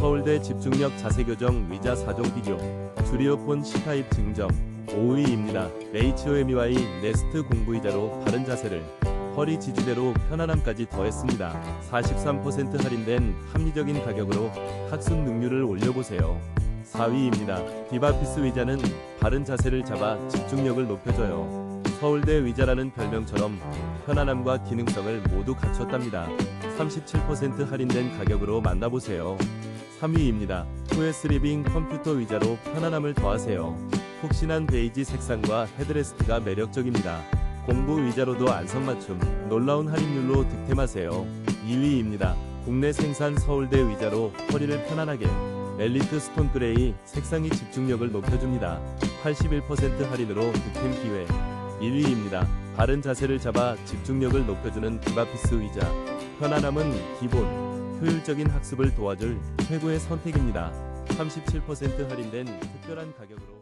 서울대 집중력 자세교정 의자 4종 비교 주리오폰 C타입 증정 5위입니다. HOMEY 네스트 공부의자로 바른 자세를 허리 지지대로 편안함까지 더했습니다. 43% 할인된 합리적인 가격으로 학습 능률을 올려보세요. 4위입니다. 디바피스 의자는 바른 자세를 잡아 집중력을 높여줘요. 서울대 의자라는 별명처럼 편안함과 기능성을 모두 갖췄답니다. 37% 할인된 가격으로 만나보세요. 3위입니다. 2S 리빙 컴퓨터 의자로 편안함을 더하세요. 푹신한 베이지 색상과 헤드레스트가 매력적입니다. 공부 의자로도 안성맞춤, 놀라운 할인율로 득템하세요. 2위입니다. 국내 생산 서울대 의자로 허리를 편안하게 엘리트 스톤 그레이 색상이 집중력을 높여줍니다. 81% 할인으로 득템 기회. 1위입니다. 바른 자세를 잡아 집중력을 높여주는 디바피스 의자. 편안함은 기본, 효율적인 학습을 도와줄 최고의 선택입니다. 37% 할인된 특별한 가격으로